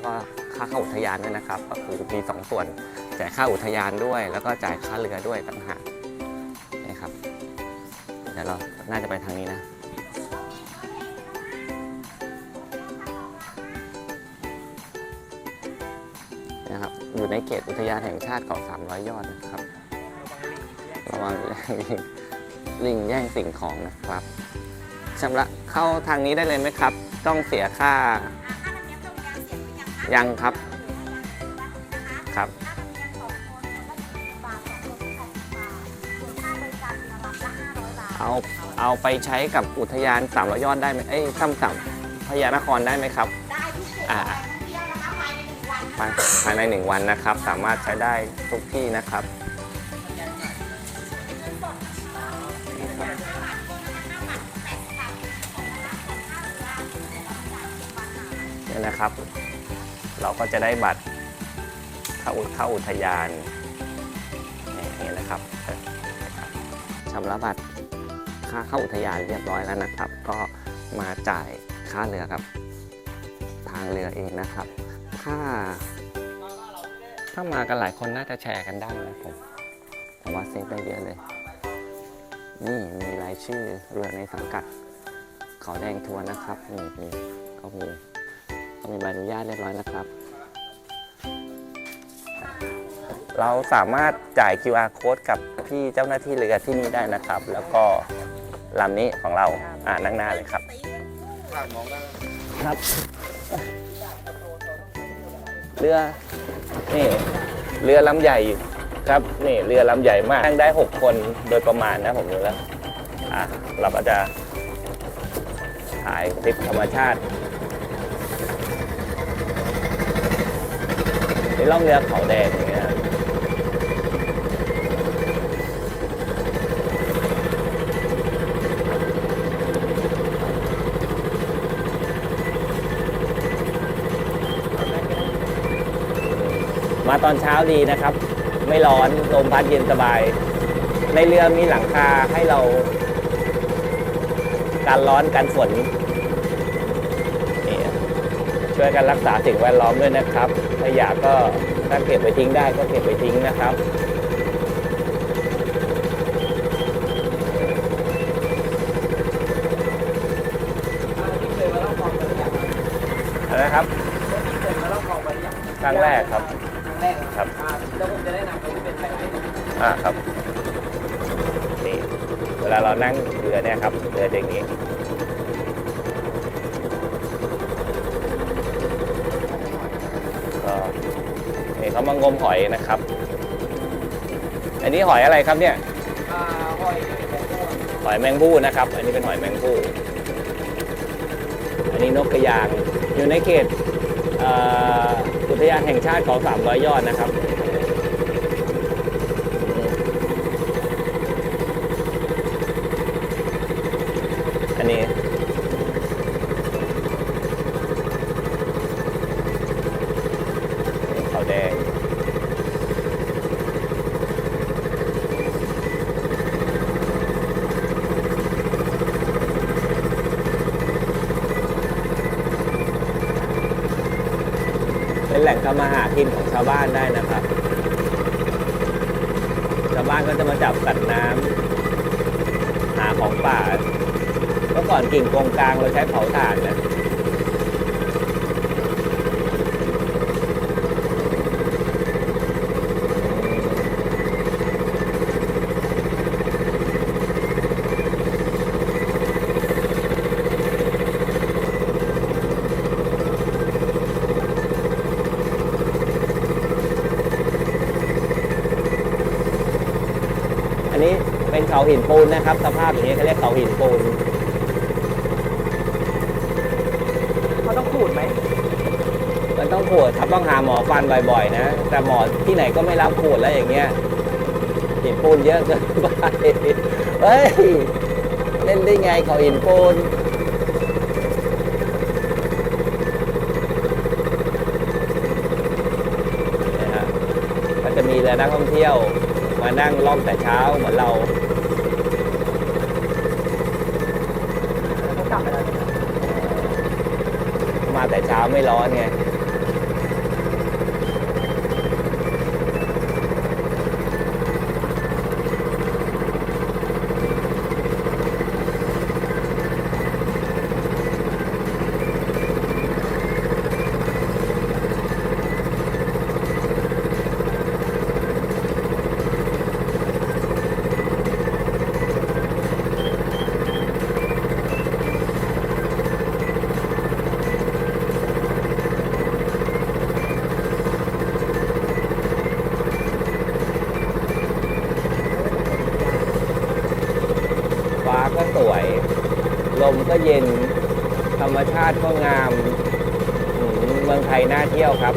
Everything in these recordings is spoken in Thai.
แล้วก็ค่าเข้าอุทยานด้วยนะครับ ก็คือมีสองส่วนจ่ายค่าอุทยานด้วย แล้วก็จ่ายค่าเรือด้วยต่างหากนี่ครับเดี๋ยวเราน่าจะไปทางนี้นะนะครับอยู่ในเขตอุทยานแห่งชาติเขา300 ยอดนะครับระวังลิงลิงแย่งสิ่งของนะครับชำระเข้าทางนี้ได้เลยไหมครับ ต้องเสียค่า ยังครับ ครับ เอาเอาไปใช้กับอุทยาน 300 ยอดได้ไหมเอ้ยถ้ำสามพญานครได้ไหมครับ ได้ทุกเขตอ่าเที่ยวนะคะภายในหนึ่งวันภายภายในหนึ่งวันนะครับ สามารถใช้ได้ทุกที่นะครับ เนี่ยนะครับ เราก็จะได้บัตรเข้าอุเข้าอุทยานนี่นะครับชำระบัตรค่าเข้าอุทยานเรียบร้อยแล้วนะครับ ก็มาจ่ายค่าเรือกับ ทางเรือเองนะครับ ถ้า ถ้ามากันหลายคนน่าจะแชร์กันได้นะผมผมว่าเซฟได้เยอะเลย นี่มีรายชื่อเรือในสังกัดขาแดงทัวร์นะครับนี่นี่ก็มี มีใบอนุญาตเรียบร้อยนะครับ เราสามารถจ่าย QR code กับพี่เจ้าหน้าที่เรือที่นี่ได้นะครับ แล้วก็ลำนี้ของเราอ่านั่งหน้าเลยครับครับ เรือนี่เรือลำใหญ่ครับนี่เรือลำใหญ่มากนั่งได้ 6 คนโดยประมาณนะผมดูแล้วอะเราก็จะถ่ายคลิปธรรมชาติ ในล่องเรือเขาแดงอย่างเงี้ยมาตอนเช้าดีนะครับ ไม่ร้อนลมพัดเย็นสบาย ในเรือมีหลังคาให้เรากันร้อนกันฝน ช่วยกันรักษาสิ่งแวดล้อมด้วยนะครับขยะก็ถ้าเก็บไปทิ้งได้ก็เก็บไปทิ้งนะครับเคยมาล่องคลองไหรือยังอะไรนะครับครั้งแรกครับครั้งแรกครับแล้วผมจะแนะนำคนที่เป็นไทยอ่าครับนี่เวลาเรานั่งเรือเนี่ยครับเรืออย่างนี้ก็นี่เขา มางมหอยนะครับ อันนี้หอยอะไรครับเนี่ยหอยแบงค์โก้หอยแมงผู้นะครับ อันนี้เป็นหอยแมงผู้อันนี้นกกระยางอยู่ในเขตอุทยานแห่งชาติเขามร้อยยอดนะครับ อันนี้ เขาแดง เป็นแหล่งทำมาหากินของชาวบ้านได้นะครับ ชาวบ้านก็จะมาจับสัตว์น้ำหาของป่าเมื่อก่อนกิ่งกงกลางเราใช้เผาถ่านนะ นนี้เป็นเขาหินปูนนะครับ สภาพอย่างนี้เขาเรียกเขาหินปูนเขาต้องขูดไหมมันต้องขูดครับต้องหาหมอฟันบ่อยๆ นะ แต่หมอที่ไหนก็ไม่รับขูดแล้วอย่างเงี้ยหินปูนเยอะเกินไปเฮ้ยเล่นได้ไงเขาหินปูนจะมีเลยนักท่องเที่ยว มานั่งล่องแต่เช้าเหมือนเราเขากลับไปแล้วเนี่ยมาแต่เช้าไม่ร้อนไง ฟ้าก็ส วย ลมก็เย็น ธรรมชาติก็งามอืมเมืองไทยน่าเที่ยวครับ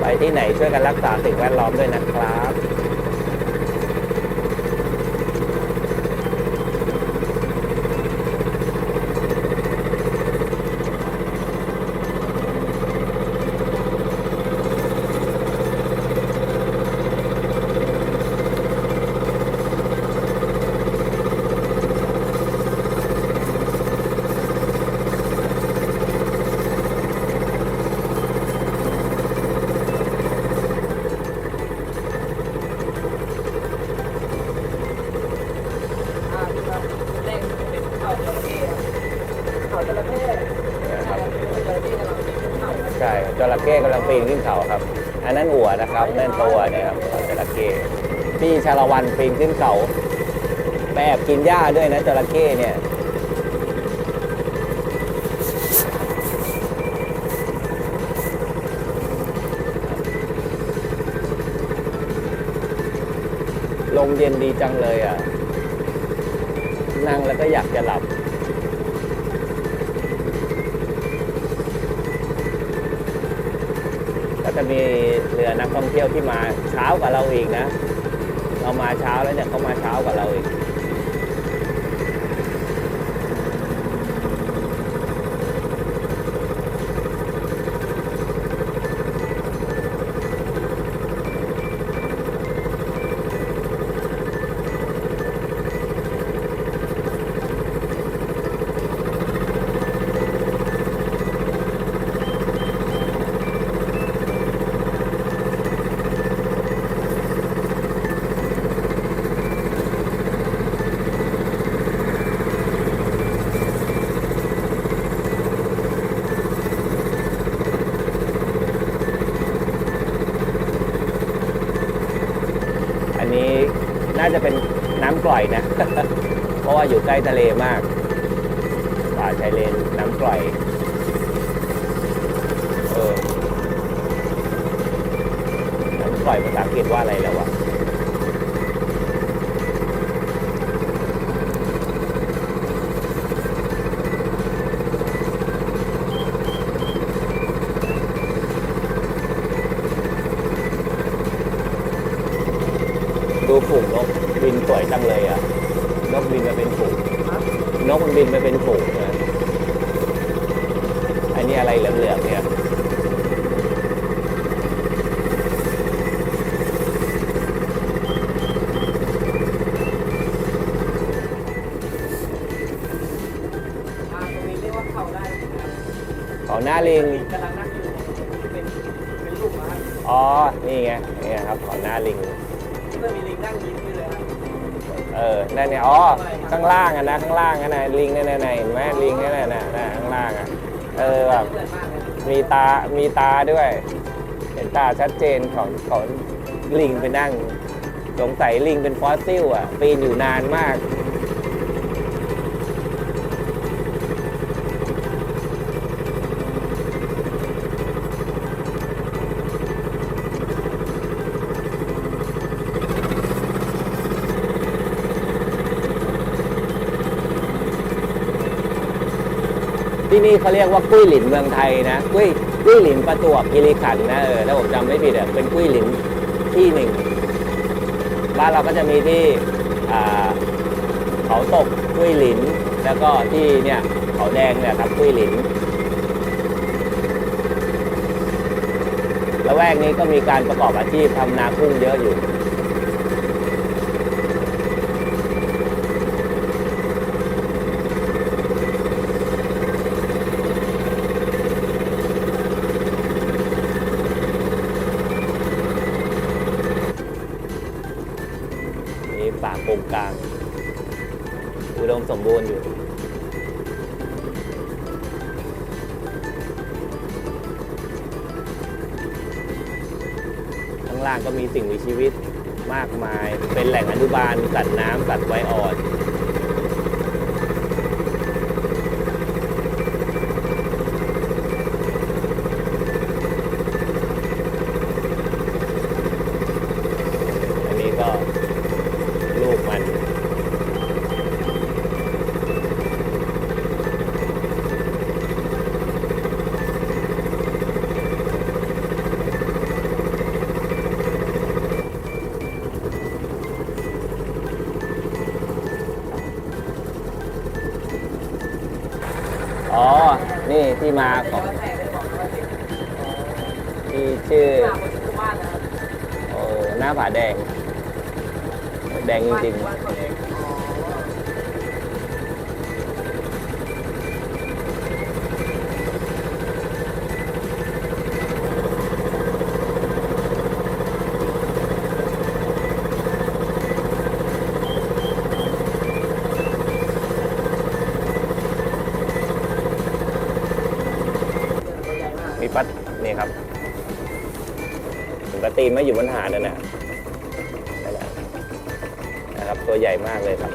ไปที่ไหนช่วยกันรักษาสิ่งแวดล้อมด้วยนะครับ อ่าที่ว่าแรกเป็นเขาจระเข้อะเขาจระเข้ นะครับ จระเข้กำลังปีนขึ้นเขา ใช่จระเข้กำลัง ปีนขึ้นเขาครับ อันนั้นหัวนะครับนั่นตัวเนี่ยครับจระเข้พี่ชาละวันปีนขึ้นเขาแอบกินหญ้าด้วยนะจระเข้เนี่ยลมเย็นดีจังเลยอะ นั่งแล้วก็อยากจะหลับ จะมีเรือนักท่องเที่ยวที่มาเช้ากว่าเราอีกนะ เรามาเช้าแล้วเนี่ยเขามาเช้ากว่าเราอีก อันนี้ น่าจะเป็นน้ำกร่อยนะ เพราะว่าอยู่ใกล้ทะเลมาก ป่าชายเลนน้ำกร่อย เออ น้ำกร่อยภาษาอังกฤษว่าอะไรแล้ววะ ดูฝูงนกบินสวยจังเลยอะ นกบินมาเป็นฝูง นกมันบินมาเป็นฝูงนะอันนี้อะไรเหลืองๆเนี่ยอ่าตรงนี้เรียกว่าเขาได้นะครับของหน้าลิงางล่างอะนะข้างล่างอะนะลิงนั่นน่ะเห็นไหมลิงนั่นน่ะนะข้างล่างอะเออแบบเหมือนมากเลยครับมีตา มีตาด้วย เห็นตาชัดเจนของของลิงไปนั่ง สงสัยลิงเป็นฟอสซิลอะปีนอยู่นานมาก ที่นี่เขาเรียกว่ากุ้ยหลินเมืองไทยนะกุ้ยกุ้ยหลินประจวบคีรีขันธ์นะเออถ้าผมจำไม่ผิดอะเป็นกุ้ยหลินที่หนึ่งบ้านเราก็จะมีที่เขาตกกุ้ยหลิน แล้วก็ที่เนี่ยเขาแดงเนี่ยครับกุ้ยหลินละแวกนี้ก็มีการประกอบอาชีพทำนากุ้งเยอะอยู่างล่างก็มีสิ่งมีชีวิตมากมาย เป็นแหล่งอนุบาลสัตว์น้ำสัตว์ไว้อ่อน อ๋อ นี่ที่มาของที่ชื่อ โอ้ หน้าผาแดง แดงจริงานเขาเองอ๋อ ๆ มีปัดนี่ครับถึงปลาตีนไม่อยู่บนหาดนั่นนะนั่แหละนะครับตัวใหญ่มากเลยครับ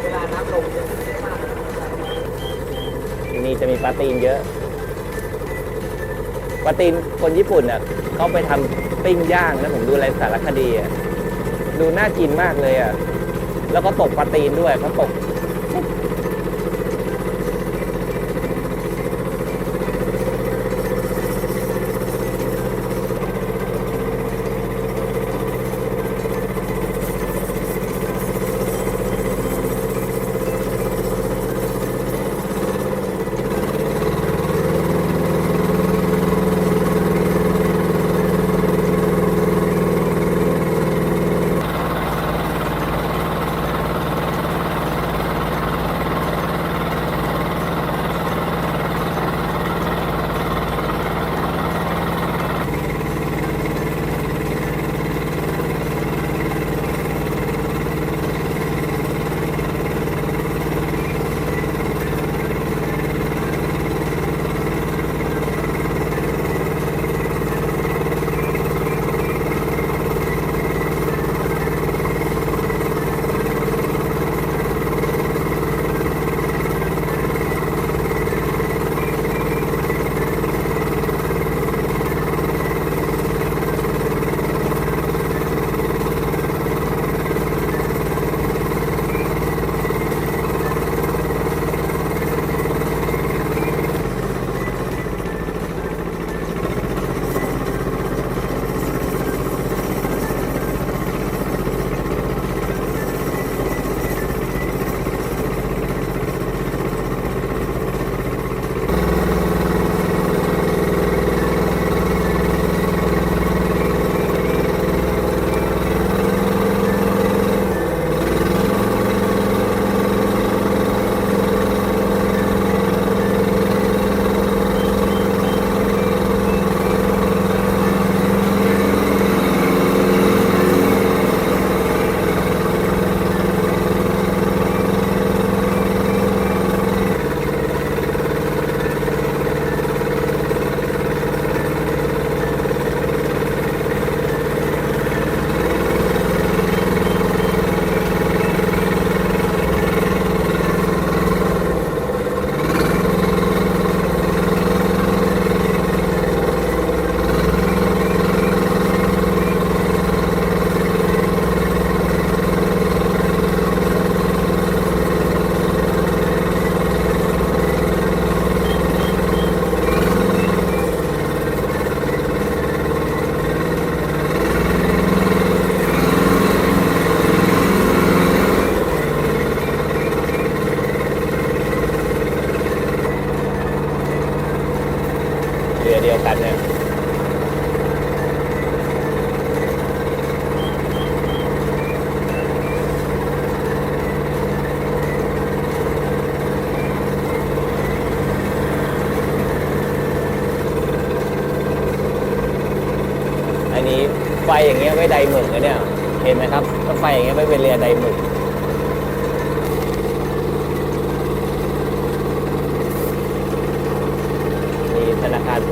เวลาน้ำลงจะเยอะมากนะครับที่นี่จะมีปลาตีนเยอะปลาตีนคนญี่ปุ่นอะเขาไปทำปิ้งย่างแล้วผมดูอะไรสารคดีอะดูน่ากินมากเลยอะแล้วก็ตกปลาตีนด้วยเขาตก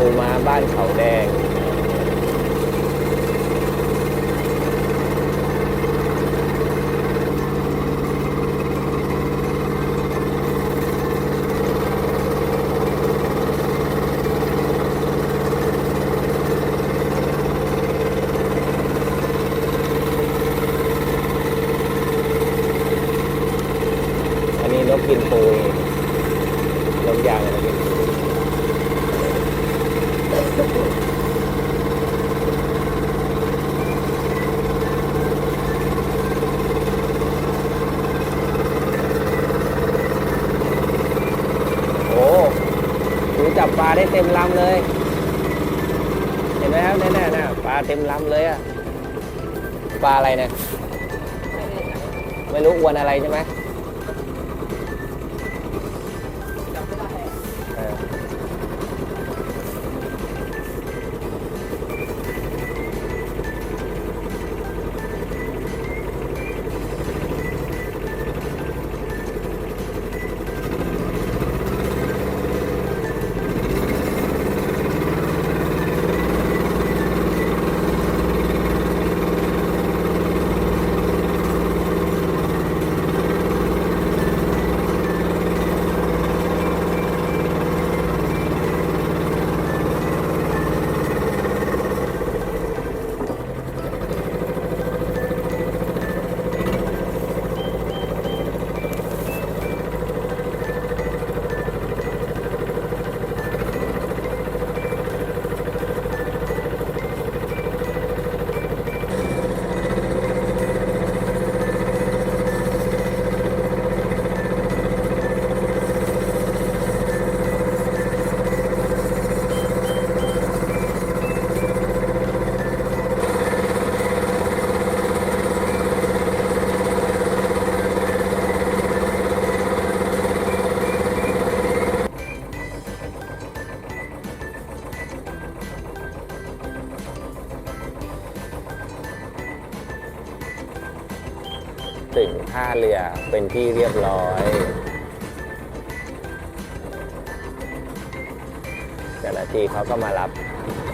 ปูม้าบ้านเขาแดง อันนี้นกกินปูนกยางอะไรกินปูโอ้ดูจับปลา ได้เต็มลำเลย เห็นไหมครับแน่ๆนะปลาเต็มลำเลยอะปลาอะไรเนี่ยไม่รู้อวนอะไรใช่ไหม เรือเป็นที่เรียบร้อยเจ้าหน้าที่เขาก็มารับขอบ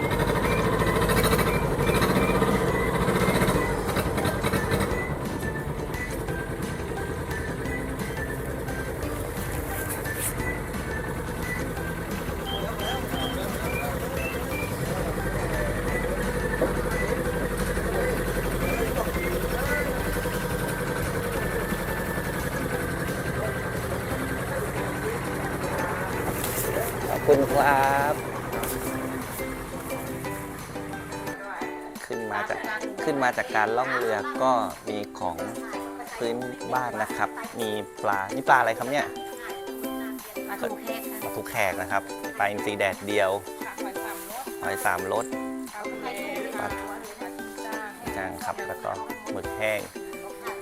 ขึ้นมาจากขึ้นมาจากการล่องเรือก็มีของพื้นบ้านนะครับ มีปลา นี่ปลาอะไรครับเนี่ยมาถูกแค่ปลาทุกแขกนะครับ ปลาอินทรีแดดเดียวค่ะหอยสามรสหอยสามรสเอาทะเลปลาจ้างจางครับ แล้วก็หมึกแห้ง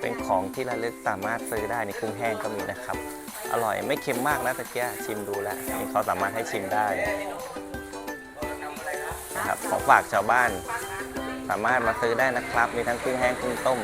เป็นของที่ระลึกสามารถซื้อได้ในกุ้งแห้งก็มีนะครับ อร่อยไม่เค็มมากนะตะเกียชิมดูแล้วนี่เขาสามารถให้ชิมได้นะครับของฝากชาวบ้าน สามารถมาซื้อได้นะครับ มีทั้งกุ้งแห้งกุ้งต้ม